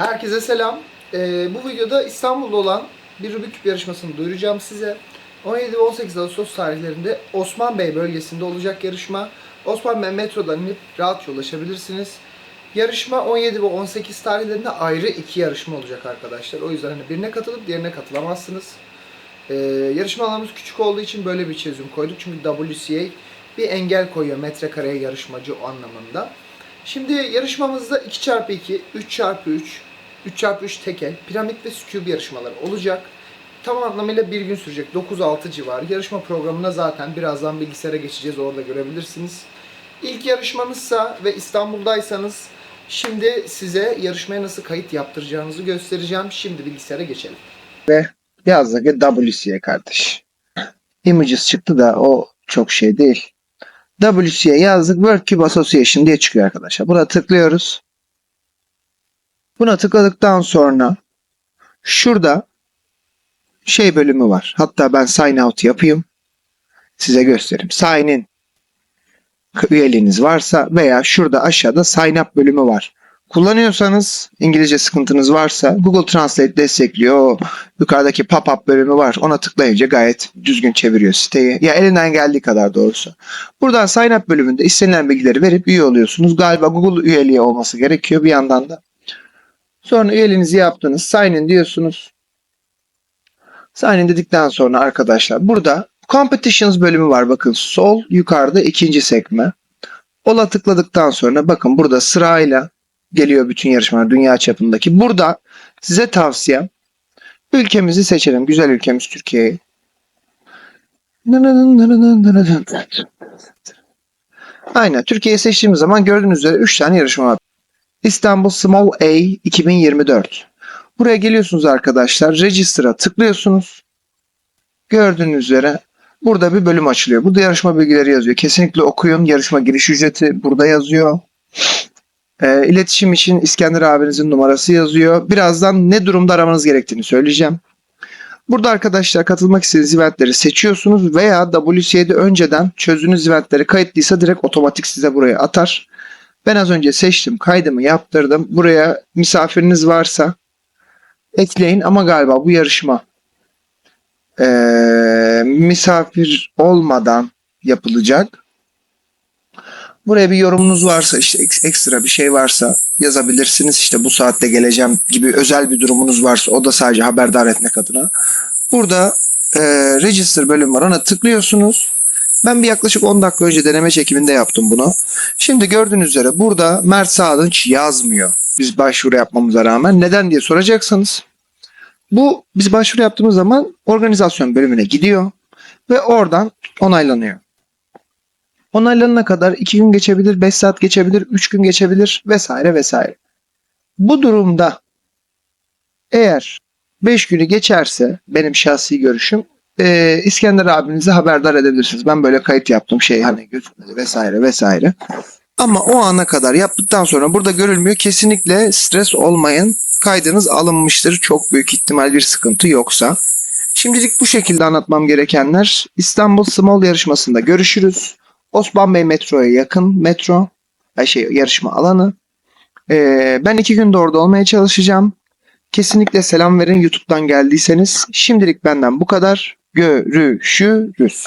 Herkese selam. Ee, bu videoda İstanbul'da olan bir Rubik Küp yarışmasını duyuracağım size. 17 ve 18 Ağustos tarihlerinde Osman Bey bölgesinde olacak yarışma. Osman Bey metrodan inip rahatça ulaşabilirsiniz. Yarışma 17 ve 18 tarihlerinde ayrı iki yarışma olacak arkadaşlar. O yüzden hani birine katılıp diğerine katılamazsınız. Ee, yarışma alanımız küçük olduğu için böyle bir çözüm koyduk. Çünkü WCA bir engel koyuyor metrekareye yarışmacı o anlamında. Şimdi yarışmamızda 2x2, 3x3, 3x3 tekel, piramit ve sküb yarışmaları olacak. Tam anlamıyla bir gün sürecek. 9-6 civarı. Yarışma programında zaten birazdan bilgisayara geçeceğiz. Orada görebilirsiniz. İlk yarışmanızsa ve İstanbul'daysanız şimdi size yarışmaya nasıl kayıt yaptıracağınızı göstereceğim. Şimdi bilgisayara geçelim. Yazdık WCA kardeş. Images çıktı da o çok şey değil. WCA yazdık World Cube Association diye çıkıyor arkadaşlar. Buna tıklıyoruz. Buna tıkladıktan sonra şurada şey bölümü var. Hatta ben sign out yapayım. Size göstereyim. Sign in üyeliğiniz varsa veya şurada aşağıda sign up bölümü var. Kullanıyorsanız İngilizce sıkıntınız varsa Google Translate destekliyor. Yukarıdaki pop-up bölümü var. Ona tıklayınca gayet düzgün çeviriyor siteyi. Ya elinden geldiği kadar doğrusu. Buradan sign up bölümünde istenilen bilgileri verip üye oluyorsunuz. Galiba Google üyeliği olması gerekiyor bir yandan da. Sonra üyeliğinizi yaptınız. Sign in diyorsunuz. Sign in dedikten sonra arkadaşlar burada Competitions bölümü var. Bakın sol yukarıda ikinci sekme. Ola tıkladıktan sonra bakın burada sırayla geliyor bütün yarışmalar dünya çapındaki. Burada size tavsiyem ülkemizi seçelim. Güzel ülkemiz Türkiye'yi. Aynen. Türkiye'yi seçtiğimiz zaman gördüğünüz üzere 3 tane yarışma var. İstanbul Small A 2024. Buraya geliyorsunuz arkadaşlar. Register'a tıklıyorsunuz. Gördüğünüz üzere burada bir bölüm açılıyor. Burada yarışma bilgileri yazıyor. Kesinlikle okuyun. Yarışma giriş ücreti burada yazıyor. E, iletişim için İskender abinizin numarası yazıyor. Birazdan ne durumda aramanız gerektiğini söyleyeceğim. Burada arkadaşlar katılmak istediğiniz eventleri seçiyorsunuz veya WC'de önceden çözdüğünüz eventleri kayıtlıysa direkt otomatik size buraya atar. Ben az önce seçtim, kaydımı yaptırdım. Buraya misafiriniz varsa ekleyin ama galiba bu yarışma eee, misafir olmadan yapılacak. Buraya bir yorumunuz varsa işte ek- ekstra bir şey varsa yazabilirsiniz. İşte bu saatte geleceğim gibi özel bir durumunuz varsa o da sadece haberdar etmek adına. Burada e, register bölüm var ona tıklıyorsunuz. Ben bir yaklaşık 10 dakika önce deneme çekiminde yaptım bunu. Şimdi gördüğünüz üzere burada Mert Sağdınç yazmıyor. Biz başvuru yapmamıza rağmen. Neden diye soracaksanız. Bu biz başvuru yaptığımız zaman organizasyon bölümüne gidiyor ve oradan onaylanıyor. Onaylanana kadar 2 gün geçebilir, 5 saat geçebilir, 3 gün geçebilir vesaire vesaire. Bu durumda eğer 5 günü geçerse benim şahsi görüşüm eee, İskender abinizi haberdar edebilirsiniz. Ben böyle kayıt yaptım şey hani gözükmedi vesaire vesaire. Ama o ana kadar yaptıktan sonra burada görülmüyor. Kesinlikle stres olmayın. Kaydınız alınmıştır. Çok büyük ihtimal bir sıkıntı yoksa. Şimdilik bu şekilde anlatmam gerekenler. İstanbul Small yarışmasında görüşürüz. Osman Bey metroya yakın metro. Şey yarışma alanı. Ee, ben iki günde orada olmaya çalışacağım. Kesinlikle selam verin YouTube'dan geldiyseniz. Şimdilik benden bu kadar. Görüşürüz.